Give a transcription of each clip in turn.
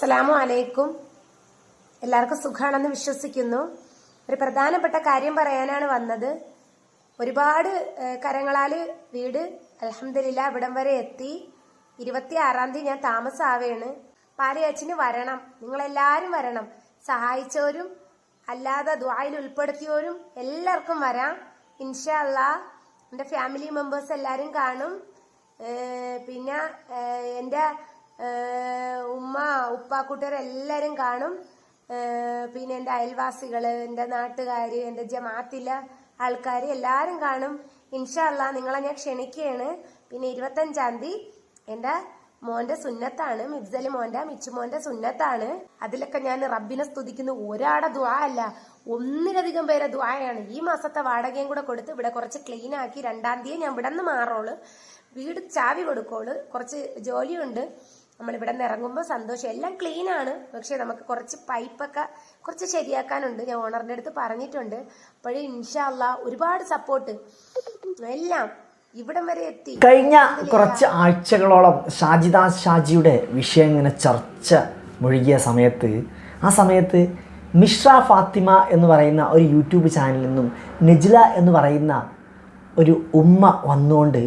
അസ്സലാമു അലൈക്കും. എല്ലാവർക്കും സുഖമാണെന്ന് വിശ്വസിക്കുന്നു. ഒരു പ്രധാനപ്പെട്ട കാര്യം പറയാനാണ് വന്നത്. ഒരുപാട് കരങ്ങളാൽ വീട് അലഹമില്ല ഇവിടം വരെ എത്തി. ഇരുപത്തി ആറാം തീയതി ഞാൻ താമസാവേണ്. പാലയച്ചിന് വരണം. നിങ്ങളെല്ലാവരും വരണം. സഹായിച്ചവരും അല്ലാതെ ദ്വായിൽ ഉൾപ്പെടുത്തിയവരും എല്ലാവർക്കും വരാം. ഇൻഷല്ല എന്റെ ഫാമിലി മെമ്പേഴ്സ് എല്ലാവരും കാണും. പിന്നെ എന്റെ ഉമ്മ ഉപ്പാക്കൂട്ടർ എല്ലാവരും കാണും. പിന്നെ എന്റെ അയൽവാസികൾ എന്റെ നാട്ടുകാർ എന്റെ ജമാത്തിലെ ആൾക്കാർ എല്ലാവരും കാണും. ഇൻഷാ അല്ലാ നിങ്ങളെ ഞാൻ ക്ഷണിക്കുകയാണ്. പിന്നെ ഇരുപത്തഞ്ചാം തീയതി എന്റെ മോന്റെ സുന്നത്താണ്. മിഫ്സൽ മോന്റെ മിച്ചു മോന്റെ സുന്നത്താണ്. അതിലൊക്കെ ഞാൻ റബ്ബിനെ സ്തുതിക്കുന്ന. ഒരാടെ ദ്വാ അല്ല ഒന്നിലധികം പേരെ ദ്വായാണ് ഈ മാസത്തെ വാടകയും കൂടെ കൊടുത്ത് ഇവിടെ കുറച്ച് ക്ലീൻ ആക്കി രണ്ടാം തീയതി ഞാൻ ഇവിടെ നിന്ന് മാറോൾ. വീട് ചാവി കൊടുക്കോൾ. കുറച്ച് ജോലിയുണ്ട്. നമ്മൾ ഇവിടെ നിന്ന് ഇറങ്ങുമ്പോൾ സന്തോഷം. എല്ലാം ക്ലീൻ ആണ്. പക്ഷെ നമുക്ക് കുറച്ച് പൈപ്പൊക്കെ കുറച്ച് ശരിയാക്കാനുണ്ട്. ഞാൻ ഓണറിന്റെ അടുത്ത് പറഞ്ഞിട്ടുണ്ട്. അപ്പോഴേ ഇൻഷാല്ല ഒരുപാട് സപ്പോർട്ട് എല്ലാം ഇവിടം വരെ എത്തി. കഴിഞ്ഞ കുറച്ച് ആഴ്ചകളോളം ഷാജിദ ഷാജിയുടെ വിഷയം ഇങ്ങനെ ചർച്ച മുഴുകിയ സമയത്ത് ആ സമയത്ത് മിശ്ര ഫാത്തിമ എന്ന് പറയുന്ന ഒരു യൂട്യൂബ് ചാനലിൽ നിന്നും നെജ്ല എന്ന് പറയുന്ന ഒരു ഉമ്മ വന്നുകൊണ്ട്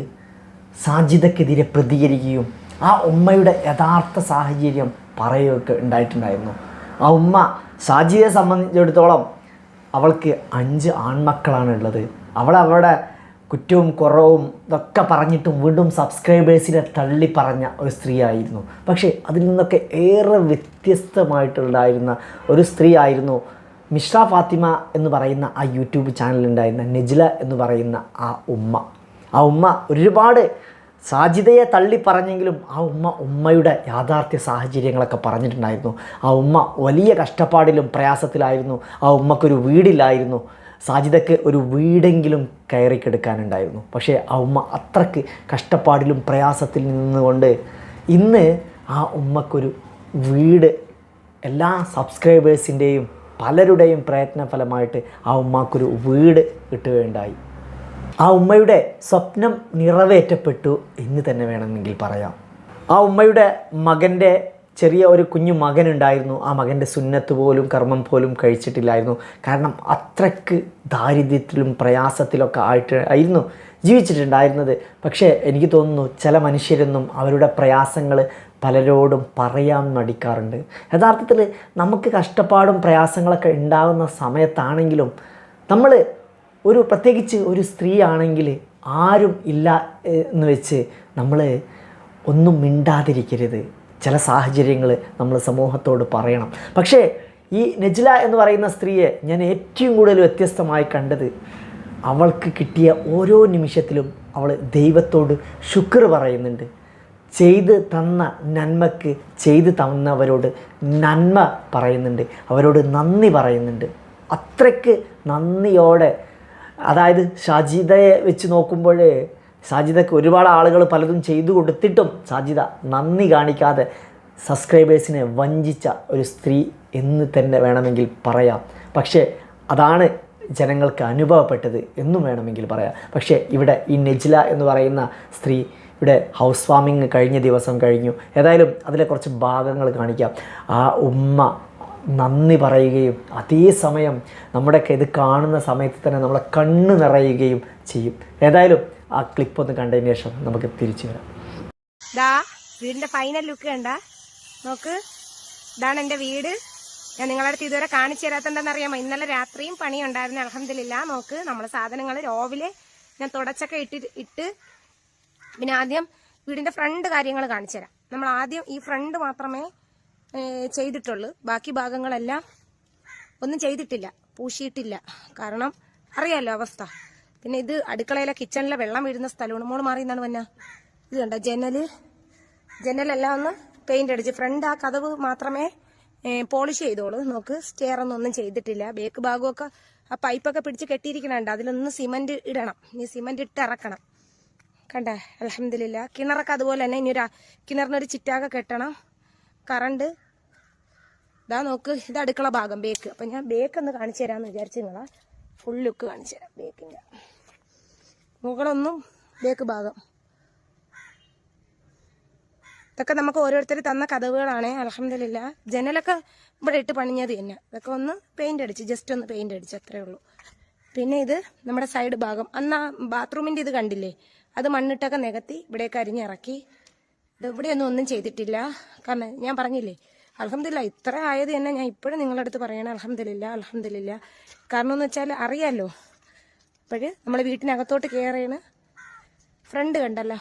സാജിദക്കെതിരെ പ്രതികരിക്കുകയും ആ ഉമ്മയുടെ യഥാർത്ഥ സാഹചര്യം പറയുകയൊക്കെ ഉണ്ടായിട്ടുണ്ടായിരുന്നു. ആ ഉമ്മ ഷാജിയെ സംബന്ധിച്ചിടത്തോളം അവൾക്ക് അഞ്ച് ആൺമക്കളാണ് ഉള്ളത് അവൾ അവളുടെ കുറ്റവും കുറവും ഇതൊക്കെ പറഞ്ഞിട്ടും വീണ്ടും സബ്സ്ക്രൈബേഴ്സിനെ തള്ളി പറഞ്ഞ ഒരു സ്ത്രീയായിരുന്നു. പക്ഷേ അതിൽ നിന്നൊക്കെ ഏറെ വ്യത്യസ്തമായിട്ടുണ്ടായിരുന്ന ഒരു സ്ത്രീ ആയിരുന്നു മിശ്ര ഫാത്തിമ എന്ന് പറയുന്ന ആ യൂട്യൂബ് ചാനലുണ്ടായിരുന്ന നെജില എന്ന് പറയുന്ന ആ ഉമ്മ. ആ ഉമ്മ ഒരുപാട് സാജിതയെ തള്ളി പറഞ്ഞെങ്കിലും ആ ഉമ്മ ഉമ്മയുടെ യാഥാർത്ഥ്യ സാഹചര്യങ്ങളൊക്കെ പറഞ്ഞിട്ടുണ്ടായിരുന്നു. ആ ഉമ്മ വലിയ കഷ്ടപ്പാടിലും പ്രയാസത്തിലായിരുന്നു. ആ ഉമ്മക്കൊരു വീടില്ലായിരുന്നു. സാജിദക്ക് ഒരു വീടെങ്കിലും കയറിക്കെടുക്കാനുണ്ടായിരുന്നു. പക്ഷേ ആ ഉമ്മ അത്രയ്ക്ക് കഷ്ടപ്പാടിലും പ്രയാസത്തിൽ നിന്നുകൊണ്ട് ഇന്ന് ആ ഉമ്മക്കൊരു വീട് എല്ലാ സബ്സ്ക്രൈബേഴ്സിന്റെയും പലരുടെയും പ്രയത്ന ഫലമായിട്ട് ആ ഉമ്മക്കൊരു വീട് കിട്ടുകയുണ്ടായി. ആ ഉമ്മയുടെ സ്വപ്നം നിറവേറ്റപ്പെട്ടു എന്ന് തന്നെ വേണമെങ്കിൽ പറയാം. ആ ഉമ്മയുടെ മകന്റെ ചെറിയ ഒരു കുഞ്ഞു മകനുണ്ടായിരുന്നു. ആ മകന്റെ സുന്നത്ത് പോലും കർമ്മം പോലും കഴിച്ചിട്ടില്ലായിരുന്നു. കാരണം അത്രയ്ക്ക് ദാരിദ്ര്യത്തിലും പ്രയാസത്തിലൊക്കെ ആയിട്ട് ആയിരുന്നു ജീവിച്ചിട്ടുണ്ടായിരുന്നത്. പക്ഷേ എനിക്ക് തോന്നുന്നു ചില മനുഷ്യരൊന്നും അവരുടെ പ്രയാസങ്ങൾ പലരോടും പറയാൻ മടിക്കാറുണ്ട്. യഥാർത്ഥത്തിൽ നമുക്ക് കഷ്ടപ്പാടും പ്രയാസങ്ങളൊക്കെ ഉണ്ടാകുന്ന സമയത്താണെങ്കിലും നമ്മൾ ഒരു പ്രത്യേകിച്ച് ഒരു സ്ത്രീ ആണെങ്കിൽ ആരും ഇല്ല എന്ന് വെച്ച് നമ്മൾ ഒന്നും മിണ്ടാതിരിക്കരുത്. ചില സാഹചര്യങ്ങൾ നമ്മൾ സമൂഹത്തോട് പറയണം. പക്ഷേ ഈ നജ്ല എന്ന് പറയുന്ന സ്ത്രീയെ ഞാൻ ഏറ്റവും കൂടുതൽ വ്യത്യസ്തമായി കണ്ടത് അവൾക്ക് കിട്ടിയ ഓരോ നിമിഷത്തിലും അവൾ ദൈവത്തോട് ശുക്ർ പറയുന്നുണ്ട്. ചെയ്ത് തന്ന നന്മക്ക് ചെയ്ത് തന്നവരോട് നന്മ പറയുന്നുണ്ട്. അവരോട് നന്ദി പറയുന്നുണ്ട്. അത്രയ്ക്ക് നന്ദിയോടെ അതായത് ഷാജിദയെ വെച്ച് നോക്കുമ്പോൾ സാജിദക്ക് ഒരുപാട് ആളുകൾ പലതും ചെയ്തു കൊടുത്തിട്ടും സാജിദ നന്ദി കാണിക്കാതെ സബ്സ്ക്രൈബേഴ്സിനെ വഞ്ചിച്ച ഒരു സ്ത്രീ എന്ന് തന്നെ വേണമെങ്കിൽ പറയാം. പക്ഷേ അതാണ് ജനങ്ങൾക്ക് അനുഭവപ്പെട്ടത് എന്നും വേണമെങ്കിൽ പറയാം. പക്ഷേ ഇവിടെ ഈ നെജില എന്ന് പറയുന്ന സ്ത്രീ ഇവിടെ ഹൗസ് വാമിങ് കഴിഞ്ഞ ദിവസം കഴിഞ്ഞു. ഏതായാലും അതിലെ കുറച്ച് ഭാഗങ്ങൾ കാണിക്കാം. ആ ഉമ്മ നന്ദി പറയുകയും അതേസമയം നമ്മുടെയൊക്കെ ഇത് കാണുന്ന സമയത്ത് തന്നെ നമ്മളെ കണ്ണ് നിറയുകയും ചെയ്യും. ഏതായാലും ആ ക്ലിപ്പ് ഒന്ന് കണ്ടതിന് ശേഷം നമുക്ക് തിരിച്ചു വരാം. ദാ വീടിന്റെ ഫൈനൽ ലുക്ക് കണ്ട? നോക്ക്. ഇതാണ് എന്റെ വീട്. ഞാൻ നിങ്ങളുടെ അടുത്ത് ഇതുവരെ കാണിച്ചു തരാത്തണ്ടെന്ന് അറിയാമോ ഇന്നലെ രാത്രിയും പണി ഉണ്ടായിരുന്നു അലഹമില്ല നോക്ക് നമ്മളെ സാധനങ്ങൾ രാവിലെ ഞാൻ തുടച്ചൊക്കെ ഇട്ടി ഇട്ട് പിന്നെ ആദ്യം വീടിന്റെ ഫ്രണ്ട് കാര്യങ്ങൾ കാണിച്ചു തരാം. നമ്മൾ ആദ്യം ഈ ഫ്രണ്ട് മാത്രമേ ചെയ്തിട്ടുള്ളൂ. ബാക്കി ഭാഗങ്ങളെല്ലാം ഒന്നും ചെയ്തിട്ടില്ല. പൂശിയിട്ടില്ല. കാരണം അറിയാലോ അവസ്ഥ. പിന്നെ ഇത് അടുക്കളയിലെ കിച്ചണിലെ വെള്ളം വീഴുന്ന സ്ഥലമാണ്. മോൾ മാറി എന്നാണ് വന്ന. ഇത് കണ്ട? ജനൽ. ജനലെല്ലാം ഒന്ന് പെയിന്റ് അടിച്ച് ഫ്രണ്ട് ആ കഥവ് മാത്രമേ പോളിഷ് ചെയ്തോളൂ. നോക്ക് സ്റ്റെയർ ഒന്നും ചെയ്തിട്ടില്ല. ബേക്ക് ഭാഗമൊക്കെ ആ പൈപ്പൊക്കെ പിടിച്ച് കെട്ടിയിരിക്കണുണ്ട്. അതിലൊന്ന് സിമന്റ് ഇടണം. ഈ സിമന്റ് ഇട്ട് ഇറക്കണം. കണ്ടേ? അലഹമില്ല കിണറൊക്കെ അതുപോലെ തന്നെ ഇനി ഒരു കിണറിനൊരു ചിറ്റാക കെട്ടണം. കറണ്ട്. ഇതാ നോക്ക് ഇത് അടുക്കള ഭാഗം ബേക്ക്. അപ്പൊ ഞാൻ ബേക്ക് ഒന്ന് കാണിച്ചു തരാമെന്ന് വിചാരിച്ചു നിങ്ങളാ. ഫുൾ ലുക്ക് കാണിച്ചു തരാം ബേക്കിന്റെ. മുകളൊന്നും ബേക്ക് ഭാഗം. ഇതൊക്കെ നമുക്ക് ഓരോരുത്തർ തന്ന കഥവുകളാണ് അലഹമില്ല ജനലൊക്കെ ഇവിടെ ഇട്ട് പണിഞ്ഞത് തന്നെ. ഇതൊക്കെ ഒന്ന് പെയിന്റ് അടിച്ച് ജസ്റ്റ് ഒന്ന് പെയിന്റ് അടിച്ച് അത്രേ ഉള്ളൂ. പിന്നെ ഇത് നമ്മുടെ സൈഡ് ഭാഗം. അന്ന് ആ ബാത്റൂമിന്റെ ഇത് കണ്ടില്ലേ? അത് മണ്ണിട്ടൊക്കെ നികത്തി ഇവിടേക്ക് അരിഞ്ഞിറക്കി ഇവിടെയൊന്നും ഒന്നും ചെയ്തിട്ടില്ല. കാരണം ഞാൻ പറഞ്ഞില്ലേ അലഹമില്ല ഇത്ര ആയത് തന്നെ ഞാൻ ഇപ്പോഴും നിങ്ങളുടെ അടുത്ത് പറയണം അലഹമില്ല അലഹമില്ല കാരണം എന്ന് വെച്ചാൽ അറിയാമല്ലോ അപ്പോഴ് നമ്മൾ വീട്ടിനകത്തോട്ട് കയറിയാണ് ഫ്രണ്ട് കണ്ടല്ലോ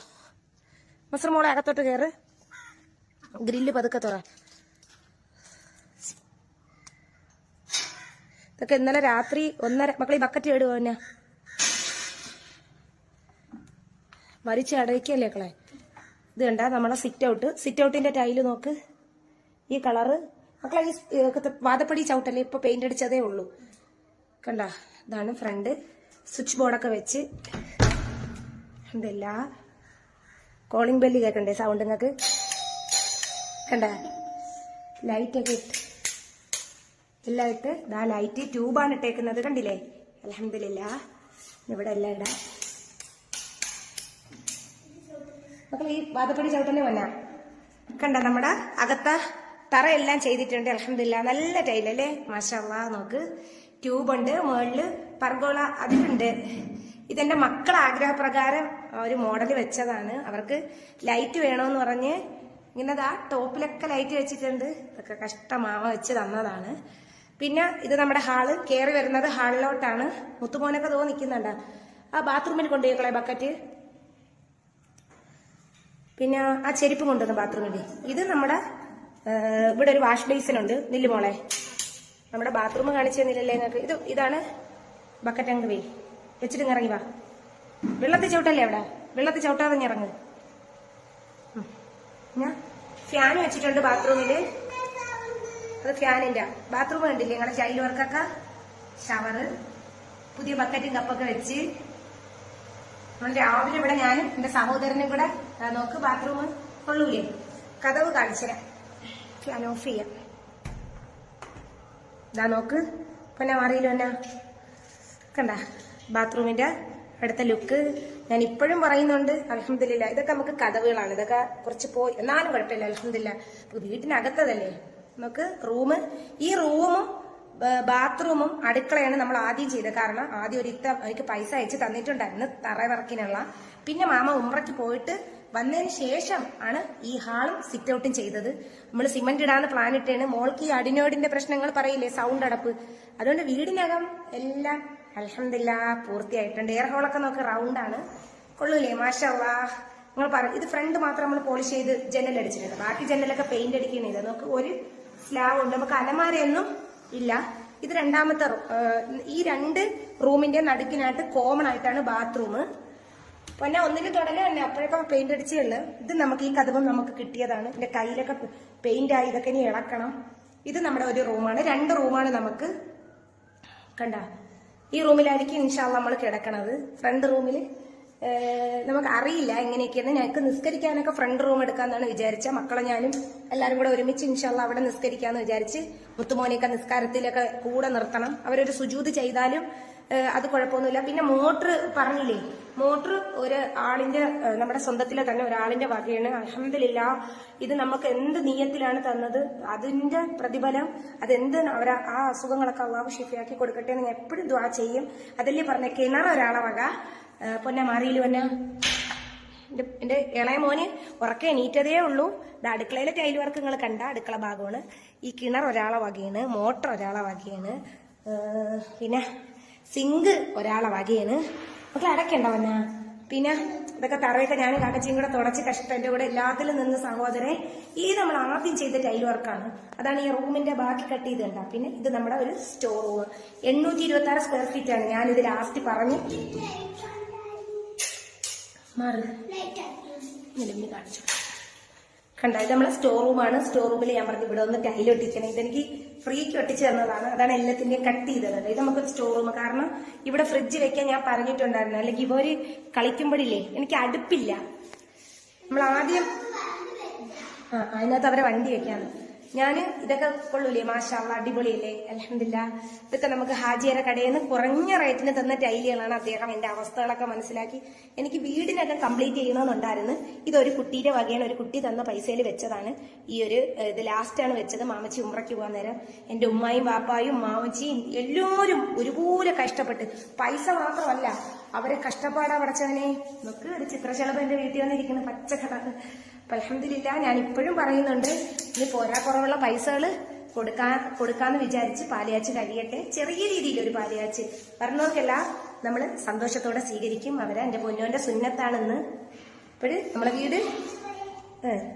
മസ്റ്റർ മോളെ അകത്തോട്ട് കയറ് ഗ്രില്ല് പതുക്കെ തുറ. ഇതൊക്കെ ഇന്നലെ രാത്രി ഒന്നര മക്കളെ ബക്കറ്റ് ഇടുക എന്നാ? മരിച്ച് അടയ്ക്കല്ലേ കളെ ഇത് കണ്ട നമ്മളെ സിറ്റ് ഔട്ട് സിറ്റ് ഔട്ടിന്റെ ടൈൽ നോക്ക്. ഈ കളറ് മക്കളെ ഈ വാദപ്പടി ചവിട്ടല്ലേ? ഇപ്പൊ പെയിന്റ് അടിച്ചതേ ഉള്ളൂ. കണ്ട? ഇതാണ് ഫ്രണ്ട് സ്വിച്ച് ബോർഡൊക്കെ വെച്ച്. എന്തല്ല കോളിംഗ് ബെല്ല് കേൾക്കണ്ടേ സൗണ്ട് നിങ്ങൾക്ക് കണ്ട? ലൈറ്റൊക്കെ ഇട്ട്. എല്ലാം ഇട്ട്. ഇതാ ലൈറ്റ് ട്യൂബാണ് ഇട്ടേക്കുന്നത്. കണ്ടില്ലേ? അലഹമില്ല ഇവിടെ എല്ലാം ഇടാം. മക്കൾ ഈ വാതപ്പടി ചവിട്ടലേ വന്ന കണ്ട നമ്മുടെ അകത്ത എല്ലാം ചെയ്തിട്ടുണ്ട് അലഹമില്ല നല്ല ടൈലല്ലേ മാഷാ നോക്ക്. ട്യൂബുണ്ട് മുകളിൽ പർഗോള അതിലുണ്ട്. ഇതെന്റെ മക്കളെ ആഗ്രഹപ്രകാരം ഒരു മോഡൽ വെച്ചതാണ്. അവർക്ക് ലൈറ്റ് വേണമെന്ന് പറഞ്ഞ് ഇങ്ങനെതാ ടോപ്പിലൊക്കെ ലൈറ്റ് വെച്ചിട്ടുണ്ട്. ഇതൊക്കെ കഷ്ടമാവ വെച്ച് തന്നതാണ്. പിന്നെ ഇത് നമ്മുടെ ഹാൾ കയറി വരുന്നത് ഹാളിലോട്ടാണ്. മുത്തുമോനൊക്കെ തോ ആ ബാത്റൂമിൽ കൊണ്ടുപോയിക്കളെ ബക്കറ്റ്. പിന്നെ ആ ചെരുപ്പ് കൊണ്ടുവന്ന ബാത്റൂമിൽ ഇത് നമ്മുടെ ഇവിടെ ഒരു വാഷ് ബേസിൻ ഉണ്ട്. നില്ല് മോളെ. നമ്മുടെ ബാത്റൂം കാണിച്ചു തന്നില്ലല്ലേ നിങ്ങൾക്ക്? ഇത് ഇതാണ് ബക്കറ്റ് അങ്ങ് വേ വെച്ചിട്ട് ഇറങ്ങി വാ. വെള്ളത്തിൽ ചവിട്ടല്ലേ അവിടെ? വെള്ളത്തിൽ ചവിട്ടാതെ ഇറങ്ങ്. ഞാൻ ഫാൻ വെച്ചിട്ടുണ്ട് ബാത്റൂമിൽ അത് ഫാനിന്റെ ബാത്റൂം കണ്ടില്ലേ? നിങ്ങളുടെ ചൈൽഡ് വർക്കൊക്കെ ഷവറ് പുതിയ ബക്കറ്റും കപ്പൊക്കെ വെച്ച്. നമ്മൾ രാവിലെ ഇവിടെ ഞാനും എന്റെ സഹോദരനും കൂടെ നോക്ക് ബാത്റൂം കൊള്ളൂലേ? കഥവ് കാണിച്ചുതരാം ഞാൻ ഓഫ് ചെയ്യാം. ഇതാ നോക്ക്. പിന്നെ മാറിയില്ലോ എന്നാ? കണ്ട ബാത്റൂമിന്റെ അടുത്ത ലുക്ക് ഞാൻ ഇപ്പോഴും പറയുന്നുണ്ട് അലഹമില്ല ഇതൊക്കെ നമുക്ക് കഥവുകളാണ്. ഇതൊക്കെ കുറച്ച് പോയി. എന്നാലും കുഴപ്പമില്ല അലഹമില്ല വീട്ടിനകത്തതല്ലേ? നമുക്ക് റൂം ഈ റൂമും ബാത്റൂമും അടുക്കളയാണ് നമ്മൾ ആദ്യം ചെയ്തത്. കാരണം ആദ്യം ഒരു ഇത്ത എനിക്ക് പൈസ അയച്ച് തന്നിട്ടുണ്ടായിരുന്നു തറവിറക്കിനുള്ള പിന്നെ മാമ ഉമ്രയ്ക്ക് പോയിട്ട് വന്നതിന് ശേഷം ആണ് ഈ ഹാളും സിറ്റ് ഔട്ടും ചെയ്തത്. നമ്മൾ സിമന്റ് ഇടാന്ന് പ്ലാൻ ഇട്ടാണ് മോൾക്ക് ഈ അടിനോടിന്റെ പ്രശ്നങ്ങൾ പറയില്ലേ? സൗണ്ട് അടപ്പ്. അതുകൊണ്ട് വീടിനകം എല്ലാം അലഹമില്ല പൂർത്തിയായിട്ടുണ്ട്. എയർ ഹോളൊക്കെ നോക്ക് റൗണ്ട് ആണ്. കൊള്ളൂലേ? മാഷാ നിങ്ങൾ പറ ഇത് ഫ്രണ്ട് മാത്രം നമ്മൾ പോളിഷ് ചെയ്ത് ജനൽ അടിച്ചിട്ടുണ്ട്. ബാക്കി ജനലൊക്കെ പെയിന്റ് അടിക്കണേ ഇത് നമുക്ക് ഒരു സ്ലാബ് ഉണ്ട്. നമുക്ക് അലമാരയൊന്നും ഇല്ല. ഇത് രണ്ടാമത്തെ ഈ രണ്ട് റൂമിന്റെ നടുക്കിനായിട്ട് കോമൺ ആയിട്ടാണ് ബാത്റൂം പിന്നെ ഒന്നിന് തുടങ്ങി തന്നെ അപ്പോഴൊക്കെ പെയിന്റ് അടിച്ചേ അടിച്ചുള്ളു ഇത് നമുക്ക് ഈ കഥകം നമുക്ക് കിട്ടിയതാണ്. എന്റെ കയ്യിലൊക്കെ പെയിന്റ് ആയി. ഇതൊക്കെ ഇനി ഇളക്കണം. ഇത് നമ്മുടെ ഒരു റൂമാണ് രണ്ട് റൂമാണ് നമുക്ക്. കണ്ട? ഈ റൂമിലായിരിക്കും ഇൻഷാല്ല നമ്മൾ കിടക്കണത്. ഫ്രണ്ട് റൂമിൽ നമുക്ക് അറിയില്ല എങ്ങനെയൊക്കെയാണ് ഞങ്ങൾക്ക് നിസ്കരിക്കാനൊക്കെ ഫ്രണ്ട് റൂം എടുക്കാന്നാണ് വിചാരിച്ച. മക്കളെ ഞാനും എല്ലാവരും കൂടെ ഒരുമിച്ച് ഇൻഷാല്ല അവിടെ നിസ്കരിക്കാന്ന് വിചാരിച്ച് മുത്തുമോനെയൊക്കെ നിസ്കാരത്തിലൊക്കെ കൂടെ നിർത്തണം. അവരൊരു സുജൂത് ചെയ്താലും അത് കുഴപ്പമൊന്നുമില്ല. പിന്നെ മോട്ടർ പറഞ്ഞില്ലേ? മോട്ടർ ഒരു ആളിന്റെ നമ്മുടെ സ്വന്തത്തിലെ തന്നെ ഒരാളിന്റെ വകയാണ്. അഹമ്മദില്ല ഇത് നമുക്ക് എന്ത് നീയത്തിലാണ് തന്നത്? അതിന്റെ പ്രതിഫലം അതെന്ത് അവരെ ആ അസുഖങ്ങളൊക്കെ അള്ളാഹു ഷിഫിയാക്കി കൊടുക്കട്ടെ എന്ന് എപ്പോഴും ദ്വാ ചെയ്യും. അതല്ലേ പറഞ്ഞ കിണർ ഒരാളെ വക. പൊന്നെ മാറിയില്ല പൊന്നെ? എന്റെ ഇളയ മോന് ഉറക്കെ എണീറ്റതേ ഉള്ളൂ. ഇത് അടുക്കളയിലെ ടൈൽ വർക്ക് നിങ്ങൾ കണ്ട അടുക്കള ഭാഗമാണ്. ഈ കിണർ ഒരാളെ വകയാണ് മോട്ടർ ഒരാളെ വകയാണ്. പിന്നെ സിങ്ക് ഒരാളെ വകയാണ്. മക്കൾ അടക്കണ്ടവന്ന പിന്നെ. ഇതൊക്കെ തറയൊക്കെ ഞാൻ കാക്കച്ചിയും കൂടെ തുടച്ച് കഷ്ടം എന്റെ കൂടെ എല്ലാത്തിലും നിന്ന് സഹോദരൻ ഈ നമ്മൾ ആദ്യം ചെയ്ത ടൈൽ വർക്കാണ് അതാണ് ഈ റൂമിന്റെ ബാക്കി കട്ട് ചെയ്ത് കണ്ട പിന്നെ ഇത് നമ്മുടെ ഒരു സ്റ്റോർ റൂം എണ്ണൂറ്റി ഇരുപത്തി ആറ് സ്ക്വയർ ഫീറ്റ് ആണ് ഞാനിത് ലാസ്റ്റ് പറഞ്ഞു മാറി. നിലമ്പി കാണിച്ചു കണ്ട? ഇത് നമ്മളെ സ്റ്റോർ റൂമാണ് സ്റ്റോർ റൂമിൽ ഞാൻ പറഞ്ഞു ഇവിടെ ഒന്ന് ടൈൽ ഒട്ടിക്കണം ഇതെനിക്ക് ഫ്രീക്ക് ഒട്ടിച്ചു തന്നതാണ്. അതാണ് എല്ലാത്തിന്റെയും കട്ട് ചെയ്തത്. ഇത് നമുക്ക് സ്റ്റോർ റൂം കാരണം ഇവിടെ ഫ്രിഡ്ജ് വെക്കാൻ ഞാൻ പറഞ്ഞിട്ടുണ്ടായിരുന്നു. അല്ലെങ്കിൽ ഇവർ കളിക്കുമ്പോഴില്ലേ എനിക്ക് അടുപ്പില്ല. നമ്മൾ ആദ്യം ആ അതിനകത്ത് അവരെ വണ്ടി വെക്കാണ് ഞാൻ ഇതൊക്കെ കൊള്ളൂലേ മാഷാള്ള അടിപൊളിയല്ലേ? അലഹമില്ല ഇതൊക്കെ നമുക്ക് ഹാജിയറ കടയിൽ നിന്ന് കുറഞ്ഞ റേറ്റിന് തന്ന ടൈലുകളാണ് അദ്ദേഹം എന്റെ അവസ്ഥകളൊക്കെ മനസ്സിലാക്കി എനിക്ക് വീടിനൊക്കെ കംപ്ലീറ്റ് ചെയ്യണമെന്നുണ്ടായിരുന്നു. ഇതൊരു കുട്ടിയുടെ വകയാണ്. ഒരു കുട്ടി തന്ന പൈസയിൽ വെച്ചതാണ്. ഈ ഒരു ഇത് ലാസ്റ്റാണ് വെച്ചത്. മാമച്ചി ഉമ്രയ്ക്ക് പോകാൻ നേരം. എന്റെ ഉമ്മായും ബാപ്പായും മാമച്ചിയും എല്ലാവരും ഒരുപോലെ കഷ്ടപ്പെട്ട്. പൈസ മാത്രമല്ല അവരെ കഷ്ടപ്പാടാ പടച്ചവനെ. നോക്ക് ഒരു ചിത്രശലഭം എന്റെ വീട്ടിൽ വന്നിരിക്കുന്ന പച്ചക്കടാണ് അപ്പൊ അലഹമില്ല ഞാൻ ഇപ്പോഴും പറയുന്നുണ്ട് ഇനി പോരാ കുറവുള്ള പൈസകൾ കൊടുക്കാൻ കൊടുക്കാന്ന് വിചാരിച്ച് പാലിയാച്ച് കഴിയട്ടെ ചെറിയ രീതിയിൽ ഒരു പാലിയാച്ച് പറഞ്ഞവർക്കെല്ലാം നമ്മൾ സന്തോഷത്തോടെ സ്വീകരിക്കും. അവരെ എന്റെ പൊന്നോന്റെ സുന്നത്താണെന്ന്. ഇപ്പോഴ് നമ്മളെ വീട്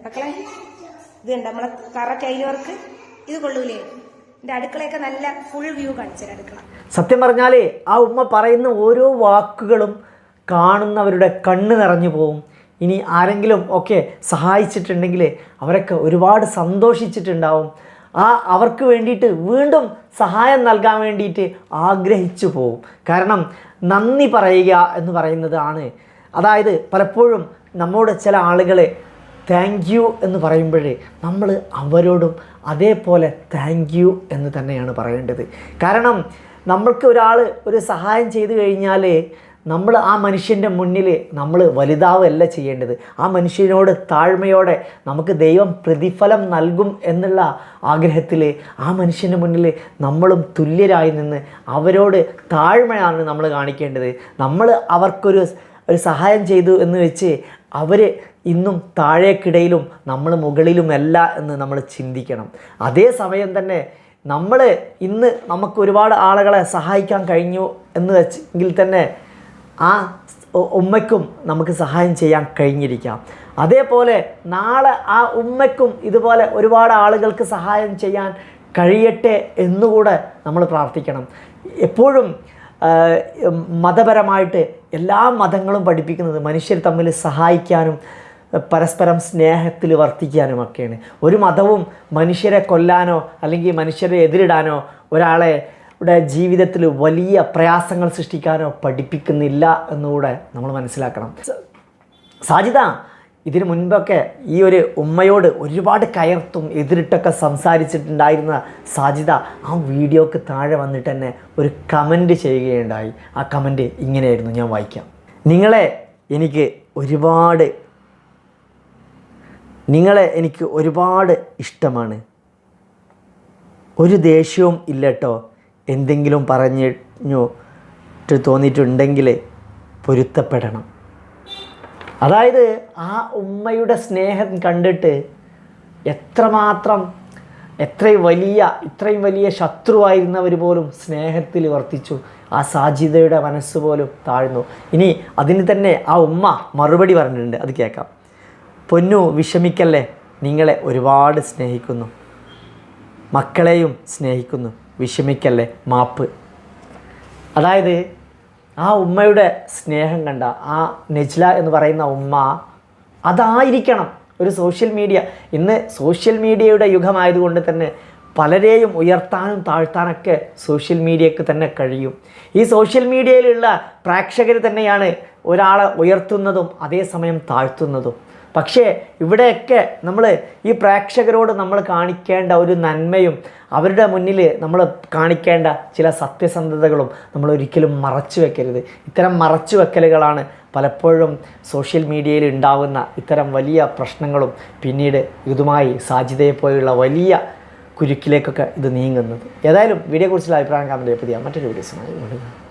മക്കളെ? ഇത് കണ്ട നമ്മളെ കറ ഇത് കൊള്ളൂലേ? എന്റെ അടുക്കളയൊക്കെ നല്ല ഫുൾ വ്യൂ കാണിച്ചത് അടുക്കള. സത്യം പറഞ്ഞാലേ ആ ഉമ്മ പറയുന്ന ഓരോ വാക്കുകളും കാണുന്നവരുടെ കണ്ണ് നിറഞ്ഞു പോവും. ഇനി ആരെങ്കിലും ഒക്കെ സഹായിച്ചിട്ടുണ്ടെങ്കിൽ അവരൊക്കെ ഒരുപാട് സന്തോഷിച്ചിട്ടുണ്ടാവും. ആ അവർക്ക് വേണ്ടിയിട്ട് വീണ്ടും സഹായം നൽകാൻ വേണ്ടിയിട്ട് ആഗ്രഹിച്ചു പോവും. കാരണം നന്ദി പറയുക എന്ന് പറയുന്നതാണ് അതായത് പലപ്പോഴും നമ്മോട് ചില ആളുകളെ താങ്ക് യു എന്ന് പറയുമ്പോഴേ നമ്മൾ അവരോടും അതേപോലെ താങ്ക് യു എന്ന് തന്നെയാണ് പറയേണ്ടത്. കാരണം നമ്മൾക്ക് ഒരാൾ ഒരു സഹായം ചെയ്തു കഴിഞ്ഞാൽ നമ്മൾ ആ മനുഷ്യന്റെ മുന്നിൽ നമ്മൾ വലുതാവല്ല ചെയ്യേണ്ടത്. ആ മനുഷ്യനോട് താഴ്മയോടെ നമുക്ക് ദൈവം പ്രതിഫലം നൽകും എന്നുള്ള ആഗ്രഹത്തിൽ ആ മനുഷ്യന്റെ മുന്നിൽ നമ്മളും തുല്യരായി നിന്ന് അവരോട് താഴ്മയാണ് നമ്മൾ കാണിക്കേണ്ടത്. നമ്മൾ അവർക്കൊരു ഒരു സഹായം ചെയ്തു എന്ന് വെച്ച് അവർ ഇന്നും താഴേക്കിടയിലും നമ്മൾ മുകളിലുമല്ല എന്ന് നമ്മൾ ചിന്തിക്കണം. അതേ സമയം തന്നെ നമ്മൾ ഇന്ന് നമുക്ക് ഒരുപാട് ആളുകളെ സഹായിക്കാൻ കഴിഞ്ഞു എന്ന് വെച്ചെങ്കിൽ തന്നെ ആ ഉമ്മയ്ക്കും നമുക്ക് സഹായം ചെയ്യാൻ കഴിഞ്ഞിരിക്കാം. അതേപോലെ നാളെ ആ ഉമ്മയ്ക്കും ഇതുപോലെ ഒരുപാട് ആളുകൾക്ക് സഹായം ചെയ്യാൻ കഴിയട്ടെ എന്നുകൂടെ നമ്മൾ പ്രാർത്ഥിക്കണം. എപ്പോഴും മതപരമായിട്ട് എല്ലാ മതങ്ങളും പഠിപ്പിക്കുന്നത് മനുഷ്യർ തമ്മിൽ സഹായിക്കാനും പരസ്പരം സ്നേഹത്തിൽ വർത്തിക്കാനുമൊക്കെയാണ്. ഒരു മതവും മനുഷ്യരെ കൊല്ലാനോ അല്ലെങ്കിൽ മനുഷ്യരെ എതിരിടാനോ ഒരാളെ യുടെ ജീവിതത്തിൽ വലിയ പ്രയാസങ്ങൾ സൃഷ്ടിക്കാനോ പഠിപ്പിക്കുന്നില്ല എന്നുകൂടെ നമ്മൾ മനസ്സിലാക്കണം. സാജിത ഇതിനു മുൻപൊക്കെ ഈ ഒരു ഉമ്മയോട് ഒരുപാട് കയർത്തും എതിരിട്ടൊക്കെ സംസാരിച്ചിട്ടുണ്ടായിരുന്ന സാജിത ആ വീഡിയോക്ക് താഴെ വന്നിട്ട് തന്നെ ഒരു കമന്റ് ചെയ്യുകയുണ്ടായി. ആ കമന്റ് ഇങ്ങനെയായിരുന്നു ഞാൻ വായിക്കാം. നിങ്ങളെ എനിക്ക് ഒരുപാട് നിങ്ങളെ എനിക്ക് ഒരുപാട് ഇഷ്ടമാണ്. ഒരു ദേഷ്യവും ഇല്ലട്ടോ എന്തെങ്കിലും പറഞ്ഞു ട്ട് തോന്നിയിട്ടുണ്ടെങ്കിൽ പൊരുത്തപ്പെടണം. അതായത് ആ ഉമ്മയുടെ സ്നേഹം കണ്ടിട്ട് എത്രമാത്രം എത്രയും വലിയ ഇത്രയും വലിയ ശത്രുവായിരുന്നവർ പോലും സ്നേഹത്തിൽ വർത്തിച്ചു. ആ സാജിതയുടെ മനസ്സ് പോലും താഴ്ന്നു. ഇനി അതിന് തന്നെ ആ ഉമ്മ മറുപടി പറഞ്ഞിട്ടുണ്ട്. അത് കേൾക്കാം. പൊന്നു വിഷമിക്കല്ലേ? നിങ്ങളെ ഒരുപാട് സ്നേഹിക്കുന്നു. മക്കളെയും സ്നേഹിക്കുന്നു. വിഷമിക്കല്ലേ? മാപ്പ്. അതായത് ആ ഉമ്മയുടെ സ്നേഹം കണ്ട ആ നെജ്ല എന്ന് പറയുന്ന ഉമ്മ അതായിരിക്കണം ഒരു സോഷ്യൽ മീഡിയ. ഇന്ന് സോഷ്യൽ മീഡിയയുടെ യുഗമായതുകൊണ്ട് തന്നെ പലരെയും ഉയർത്താനും താഴ്ത്താനൊക്കെ സോഷ്യൽ മീഡിയക്ക് തന്നെ കഴിയും. ഈ സോഷ്യൽ മീഡിയയിലുള്ള പ്രേക്ഷകർ തന്നെയാണ് ഒരാളെ ഉയർത്തുന്നതും അതേസമയം താഴ്ത്തുന്നതും. പക്ഷേ ഇവിടെയൊക്കെ നമ്മൾ ഈ പ്രേക്ഷകരോട് നമ്മൾ കാണിക്കേണ്ട ഒരു നന്മയും അവരുടെ മുന്നിൽ നമ്മൾ കാണിക്കേണ്ട ചില സത്യസന്ധതകളും നമ്മൾ ഒരിക്കലും മറച്ചു വെക്കരുത് ഇത്തരം മറച്ചു വെക്കലുകളാണ് പലപ്പോഴും സോഷ്യൽ മീഡിയയിൽ ഉണ്ടാകുന്ന ഇത്തരം വലിയ പ്രശ്നങ്ങളും പിന്നീട് ഇതുമായി സാധ്യതയെപ്പോലെയുള്ള വലിയ കുരുക്കിലേക്കൊക്കെ ഇത് നീങ്ങുന്നത് ഏതായാലും വീഡിയോയെക്കുറിച്ചുള്ള അഭിപ്രായം കാണുന്നത് പുതിയ മറ്റൊരു വീഡിയോസുമായി.